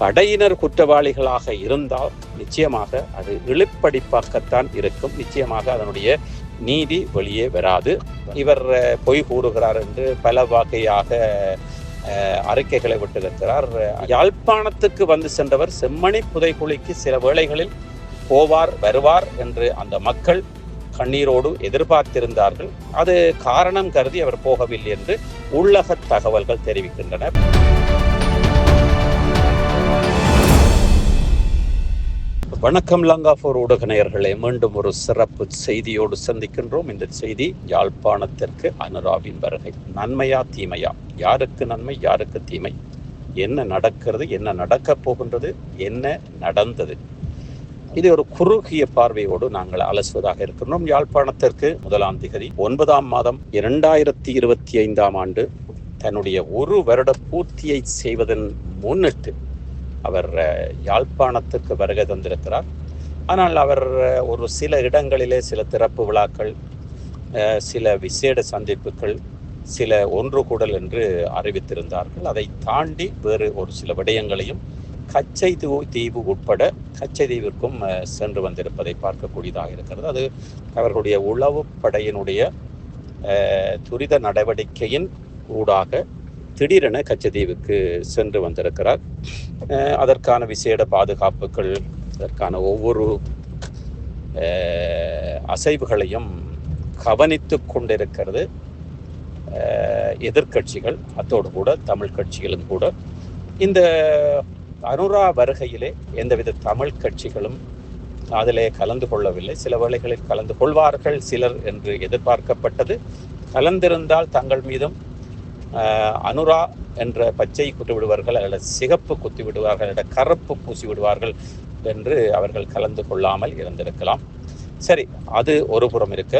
படையினர் குற்றவாளிகளாக இருந்தால் நிச்சயமாக அது இழுப்படிப்பாகத்தான் இருக்கும். நிச்சயமாக அதனுடைய நீதி வெளியே வராது. இவர் பொய் கூறுகிறார் என்று பல வகையாக அறிக்கைகளை விட்டிருக்கிறார். யாழ்ப்பாணத்துக்கு வந்து சென்றவர் செம்மணி புதைக்குழிக்கு சில வேளைகளில் போவார் வருவார் என்று அந்த மக்கள் கண்ணீரோடு எதிர்பார்த்திருந்தார்கள். அது காரணம் கருதி அவர் போகவில்லை என்று உள்ளக தகவல்கள் தெரிவிக்கின்றன. வணக்கம் லங்காஃபோர் ஊடக நேயர்களே மீண்டும் ஒரு சிறப்பு செய்தியோடு சந்திக்கின்றோம். இந்த செய்தி யாழ்ப்பாணத்திற்கு அனுராவின் வருகை. நன்மையா தீமையா? யாருக்கு நன்மை யாருக்கு தீமை? என்ன நடக்கிறது என்ன நடக்கப் போகின்றது என்ன நடந்தது? இது ஒரு குறுகிய பார்வையோடு நாங்கள் அலசுவதாக இருக்கின்றோம். யாழ்ப்பாணத்திற்கு முதலாம் திகதி ஒன்பதாம் மாதம் இரண்டாயிரத்தி இருபத்தி ஐந்தாம் ஆண்டு தன்னுடைய ஒரு வருட பூர்த்தியை செய்வதன் முன்னிட்டு அவர் யாழ்ப்பாணத்துக்கு வருகை தந்திருக்கிறார். ஆனால் அவர் ஒரு சில இடங்களிலே சில திறப்பு விழாக்கள் சில விசேட சந்திப்புகள் சில ஒன்று கூடல் என்று அறிவித்திருந்தார்கள். அதை தாண்டி வேறு ஒரு சில விடயங்களையும் கச்சை தீவு தீவு உட்பட கச்சை தீவிற்கும் சென்று வந்திருப்பதை பார்க்கக்கூடியதாக இருக்கிறது. அது அவர்களுடைய உளவு படையினுடைய துரித நடவடிக்கையின் ஊடாக திடீரென கச்சதீவுக்கு சென்று வந்திருக்கிறார். அதற்கான விசேட பாதுகாப்புகள் அதற்கான ஒவ்வொரு அசைவுகளையும் கவனித்து கொண்டிருக்கிறது. எதிர்கட்சிகள் எதிர்க்கட்சிகள் அத்தோடு கூட தமிழ் கட்சிகளும் கூட. இந்த அனுரா வருகையிலே எந்தவித தமிழ் கட்சிகளும் அதிலே கலந்து கொள்ளவில்லை. சில வேளைகளில் கலந்து கொள்வார்கள் சிலர் என்று எதிர்பார்க்கப்பட்டது. கலந்திருந்தால் தங்கள் மீதும் அனுரா என்ற பச்சை குத்து விடுவார்கள் அல்லது சிகப்பு குத்தி விடுவார்கள் அல்லது கருப்பு பூசி விடுவார்கள் என்று அவர்கள் கலந்து கொள்ளாமல் இருந்திருக்கலாம். சரி அது ஒரு புறம் இருக்க.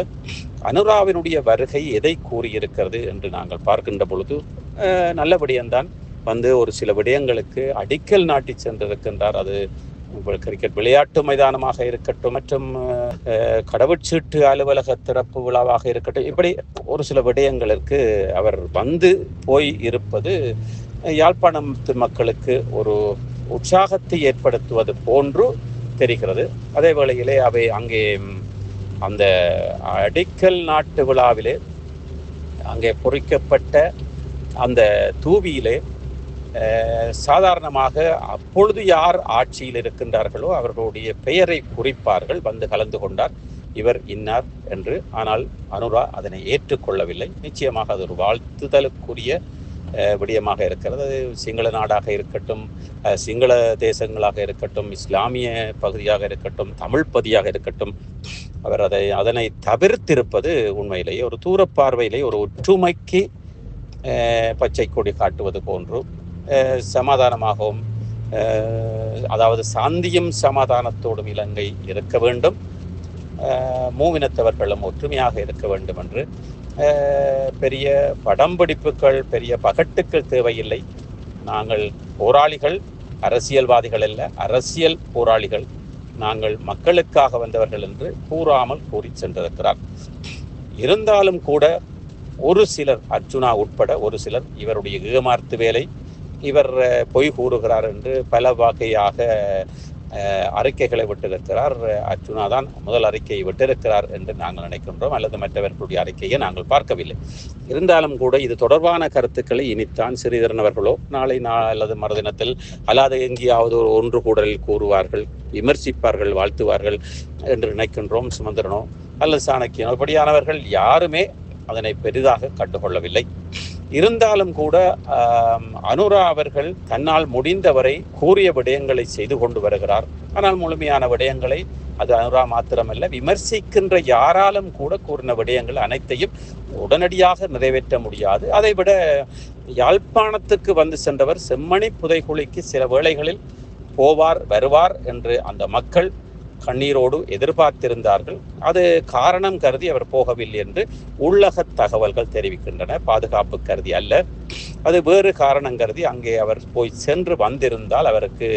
அனுராவினுடைய வருகை எதை கூறியிருக்கிறது என்று நாங்கள் பார்க்கின்ற பொழுது நல்ல விடயம்தான் வந்து ஒரு சில விடயங்களுக்கு அடிக்கல் நாட்டி சென்றிருக்கின்றார். அது உங்கள் கிரிக்கெட் விளையாட்டு மைதானமாக இருக்கட்டும் மற்றும் அஹ், கடவுச்சீட்டு அலுவலக திறப்பு விழாவாக இருக்கட்டும் இப்படி ஒரு சில விடயங்களுக்கு அவர் வந்து போய் இருப்பது யாழ்ப்பாணத்து மக்களுக்கு ஒரு உற்சாகத்தை ஏற்படுத்துவது போன்று தெரிகிறது. அதே வேளையிலே அவை அங்கே அந்த அடிக்கல் நாட்டு விழாவிலே அங்கே பொறிக்கப்பட்ட அந்த தூவியிலே சாதாரணமாக அப்பொழுது யார் ஆட்சியில் இருக்கின்றார்களோ அவர்களுடைய பெயரை குறிப்பார்கள் வந்து கலந்து கொண்டார். இவர் இன்னார் என்று. ஆனால் அனுரா அதனை ஏற்றுக்கொள்ளவில்லை. நிச்சயமாக அது ஒரு வாழ்த்துதலுக்குரிய விடயமாக இருக்கிறது. அது சிங்கள நாடாக இருக்கட்டும் சிங்கள தேசங்களாக இருக்கட்டும் இஸ்லாமிய பகுதியாக இருக்கட்டும் தமிழ் பகுதியாக இருக்கட்டும் அவர் அதை அதனை தவிர்த்திருப்பது உண்மையிலேயே ஒரு தூரப்பார்வையிலே ஒரு ஒற்றுமைக்கு பச்சை கொடி காட்டுவது போன்றும் சமாதானமாகவும் அதாவது சாந்தியும் சமாதானத்தோடும் இலங்கை இருக்க வேண்டும். மூவினத்தவர்களும் ஒற்றுமையாக இருக்க வேண்டும் என்று பெரிய படம்பிடிப்புகள் பெரிய பகட்டுக்கள் தேவையில்லை. நாங்கள் போராளிகள் அரசியல்வாதிகள் அல்ல அரசியல் போராளிகள். நாங்கள் மக்களுக்காக வந்தவர்கள் என்று கூறாமல் கூறி சென்றிருக்கிறார். இருந்தாலும் கூட ஒரு சிலர் அர்ஜுனா உட்பட ஒரு சிலர் இவருடைய ஏமாற்று வேலை இவர் பொய் கூறுகிறார் என்று பல வகையாக அறிக்கைகளை விட்டிருக்கிறார். அர்ஜுனா தான் முதல் அறிக்கையை விட்டிருக்கிறார் என்று நாங்கள் நினைக்கின்றோம். அல்லது மற்றவர்களுடைய அறிக்கையை நாங்கள் பார்க்கவில்லை. இருந்தாலும் கூட இது தொடர்பான கருத்துக்களை இனித்தான் சிறிதரன் அவர்களோ நாளை நாள் அல்லது மறுதினத்தில் அல்லாத எங்கேயாவது ஒரு ஒன்று கூடலில் கூறுவார்கள் விமர்சிப்பார்கள் வாழ்த்துவார்கள் என்று நினைக்கின்றோம். சுமந்திரனோ அல்லது சாணக்கியனோ இப்படியானவர்கள் யாருமே அதனை பெரிதாக கண்டுகொள்ளவில்லை. இருந்தாலும் கூட அனுரா அவர்கள் தன்னால் முடிந்தவரை கூறிய விடயங்களை செய்து கொண்டு வருகிறார். ஆனால் முழுமையான விடயங்களை அது அனுரா மாத்திரமல்ல விமர்சிக்கின்ற யாராலும் கூட கூறின விடயங்கள் அனைத்தையும் உடனடியாக நிறைவேற்ற முடியாது. அதைவிட யாழ்ப்பாணத்துக்கு வந்து சென்றவர் செம்மணி புதைகுழிக்கு சில வேளைகளில் போவார் வருவார் என்று அந்த மக்கள் கண்ணீரோடு எதிர்பார்த்திருந்தார்கள். அது காரணம் கருதி அவர் போகவில்லை என்று உள்ளக தகவல்கள் தெரிவிக்கின்றன. பாதுகாப்பு கருதி அல்ல. அது வேறு காரணம் கருதி அங்கே அவர் போய் சென்று வந்திருந்தால் அவருக்கு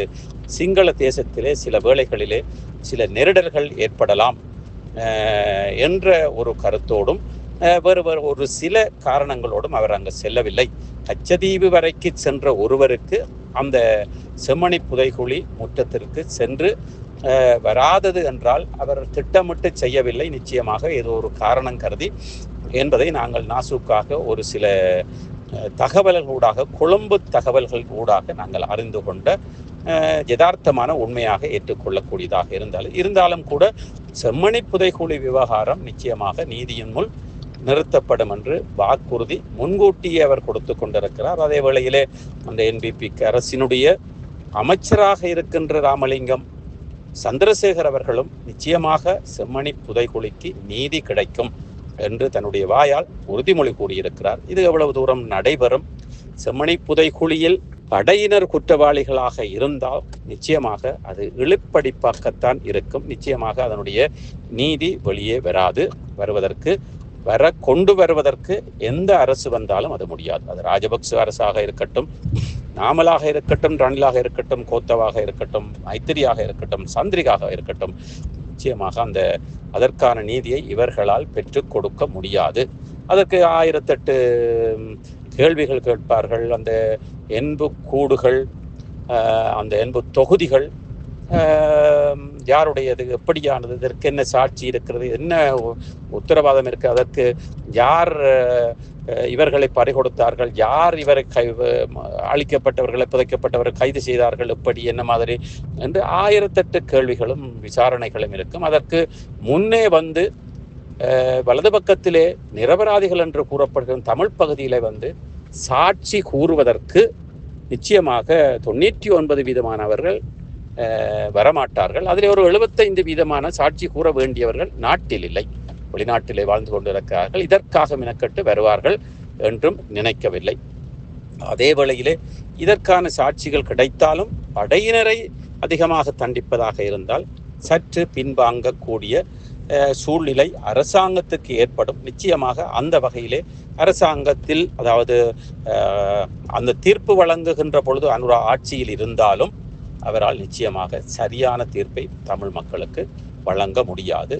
சிங்கள தேசத்திலே சில வேளைகளிலே சில நெருடல்கள் ஏற்படலாம் என்ற ஒரு கருத்தோடும் வேறு வேறு ஒரு சில காரணங்களோடும் அவர் அங்கு செல்லவில்லை. கச்சதீவு வரைக்கு சென்ற ஒருவருக்கு அந்த செம்மணி புதைகுழி முற்றத்திற்கு சென்று வராதது என்றால் அவர் திட்டமிட்டு செய்யவில்லை. நிச்சயமாக ஏதோ ஒரு காரணம் கருதி என்பதை நாங்கள் நாசுக்காக ஒரு சில தகவல்களூடாக கொழும்பு தகவல்கள் ஊடாக நாங்கள் அறிந்து கொண்ட யதார்த்தமான உண்மையாக ஏற்றுக்கொள்ளக்கூடியதாக இருந்தாலும் இருந்தாலும் கூட செம்மணி புதைகுழி விவகாரம் நிச்சயமாக நீதியின் முன் நிறுத்தப்படும் என்று வாக்குறுதி முன்கூட்டியே அவர் கொடுத்து கொண்டிருக்கிறார். அதே வேளையிலே அந்த என்பிபி அரசினுடைய அமைச்சராக இருக்கின்ற ராமலிங்கம் சந்திரசேகர் அவர்களும் நிச்சயமாக செம்மணி புதைகுழிக்கு நீதி கிடைக்கும் என்று தன்னுடைய வாயால் உறுதிமொழி கூறியிருக்கிறார். இது எவ்வளவு தூரம் நடைபெறும்? செம்மணி புதைகுழியில் படையினர் குற்றவாளிகளாக இருந்தால் நிச்சயமாக அது இழுப்படிப்பாகத்தான் இருக்கும். நிச்சயமாக அதனுடைய நீதி வெளியே வராது. வருவதற்கு வர கொண்டு வருவதற்கு எந்த அரசு வந்தாலும் அது முடியாது. அது ராஜபக்ச அரசாக இருக்கட்டும் நாமலாக இருக்கட்டும் ரணிலாக இருக்கட்டும் கோத்தவாக இருக்கட்டும் மைத்திரியாக இருக்கட்டும் சந்திரிகாக இருக்கட்டும் நிச்சயமாக அந்த அதற்கான நீதியை இவர்களால் பெற்றுக் கொடுக்க முடியாது. அதற்கு ஆயிரத்தெட்டு கேள்விகள் கேட்பார்கள். அந்த என்பு கூடுகள் அந்த என்பு தொகுதிகள் யாருடையது? எப்படியானது? இதற்கு என்ன சாட்சி இருக்கிறது? என்ன உ- உத்தரவாதம் இருக்கு? அதற்கு யார் இவர்களை பறிகொடுத்தார்கள்? யார் இவரை கை அழிக்கப்பட்டவர்களை புதைக்கப்பட்டவரை கைது செய்தார்கள்? எப்படி? என்ன மாதிரி? என்று ஆயிரத்தெட்டு கேள்விகளும் விசாரணைகளும் இருக்கும். அதற்கு முன்னே வந்து வலது பக்கத்திலே நிரபராதிகள் என்று கூறப்படுகிற தமிழ் பகுதியிலே வந்து சாட்சி கூறுவதற்கு நிச்சயமாக தொண்ணூற்றி ஒன்பது வீதமானவர்கள் வரமாட்டார்கள். அதில் ஒரு எழுபத்தைந்து வீதமான சாட்சி கூற வேண்டியவர்கள் நாட்டில் இல்லை. வெளிநாட்டிலே வாழ்ந்து கொண்டிருக்கிறார்கள். இதற்காக மினக்கட்டு வருவார்கள் என்றும் நினைக்கவில்லை. அதே வேளையிலே இதற்கான சாட்சிகள் கிடைத்தாலும் படையினரை அதிகமாக தண்டிப்பதாக இருந்தால் சற்று பின்வாங்கக்கூடிய சூழ்நிலை அரசாங்கத்துக்கு ஏற்படும். நிச்சயமாக அந்த வகையிலே அரசாங்கத்தில் அதாவது அந்த தீர்ப்பு வழங்குகின்ற பொழுது அனுரா ஆட்சியில் இருந்தாலும் அவரால் நிச்சயமாக சரியான தீர்ப்பை தமிழ் மக்களுக்கு வழங்க முடியாது.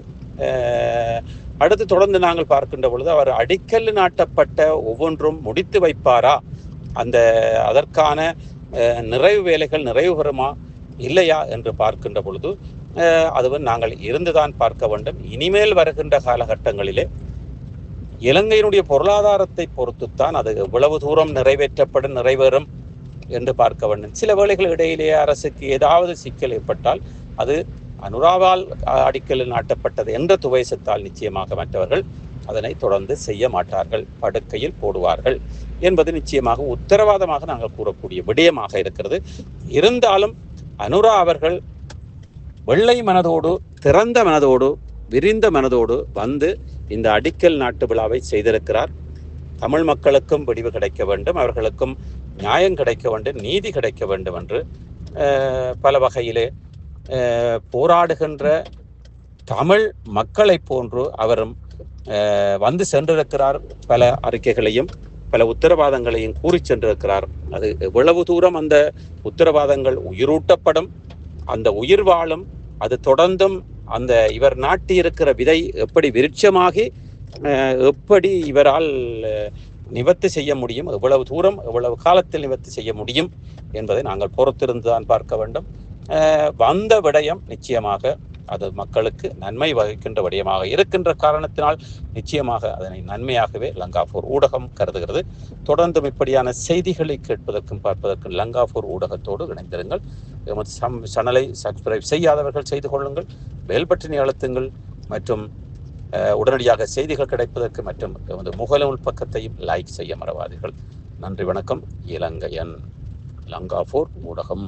அடுத்து தொடர்ந்து நாங்கள் பார்க்கின்ற பொழுது அவர் அடிக்கல் நாட்டப்பட்ட ஒவ்வொன்றும் முடித்து வைப்பாரா? அந்த அதற்கான நிறைவு வேலைகள் நிறைவு பெறுமா? இல்லையா? என்று பார்க்கின்ற பொழுது அதுவும் நாங்கள் இருந்துதான் பார்க்க வேண்டும். இனிமேல் வருகின்ற காலகட்டங்களிலே இலங்கையினுடைய பொருளாதாரத்தை பொறுத்துத்தான் அது எவ்வளவு தூரம் நிறைவேற்றப்படும் நிறைவேறும் என்று பார்க்க வேண்டும். சில வேளைகள் இடையிலேயே அரசுக்கு ஏதாவது சிக்கல் ஏற்பட்டால் அது அனுராவால் அடிக்கலில் அடிக்கல் நாட்டப்பட்டது என்ற துவைசத்தால் நிச்சயமாக மற்றவர்கள் அதனை தொடர்ந்து செய்ய மாட்டார்கள் படுக்கையில் போடுவார்கள் என்பது நிச்சயமாக உத்தரவாதமாக நாங்கள் கூறக்கூடிய விடயமாக இருக்கிறது. இருந்தாலும் அனுரா அவர்கள் வெள்ளை மனதோடு திறந்த மனதோடு விரிந்த மனதோடு வந்து இந்த அடிக்கல் நாட்டு விழாவை செய்திருக்கிறார். தமிழ் மக்களுக்கும் விடிவு கிடைக்க வேண்டும். அவர்களுக்கும் நியாயம் கிடைக்க வேண்டும் நீதி கிடைக்க வேண்டும் என்று பல வகையிலே போராடுகின்ற தமிழ் மக்களைப் போன்று அவரும் வந்து சென்றிருக்கிறார். பல அறிக்கைகளையும் பல உத்தரவாதங்களையும் கூறி சென்றிருக்கிறார். அது எவ்வளவு தூரம் அந்த உத்தரவாதங்கள் உயிரூட்டப்படும் அந்த உயிர் வாழும் அது தொடர்ந்தும் அந்த இவர் நாட்டி இருக்கிற விதை எப்படி விருட்சமாகி எப்படி இவரால் நிவர்த்தி செய்ய முடியும் எவ்வளவு தூரம் எவ்வளவு காலத்தில் நிவர்த்தி செய்ய முடியும் என்பதை நாங்கள் பொறுத்திருந்து தான் பார்க்க வேண்டும். வந்த விடயம் நிச்சயமாக அது மக்களுக்கு நன்மை வகிக்கின்ற விடயமாக இருக்கின்ற காரணத்தினால் நிச்சயமாக அதனை நன்மையாகவே லங்காபூர் ஊடகம் கருதுகிறது. தொடர்ந்தும் இப்படியான செய்திகளை கேட்பதற்கும் பார்ப்பதற்கும் லங்காபூர் ஊடகத்தோடு இணைந்திருங்கள். எமது சம் சேனலை சப்ஸ்கிரைப் செய்யாதவர்கள் செய்து கொள்ளுங்கள். பெல் அழுத்துங்கள் மற்றும் உடனடியாக செய்திகள் கிடைப்பதற்கு மற்றும் எமது முகநூல் பக்கத்தையும் லைக் செய்ய மறவாதீர்கள். நன்றி வணக்கம். இலங்கையன் லங்காபூர் ஊடகம்.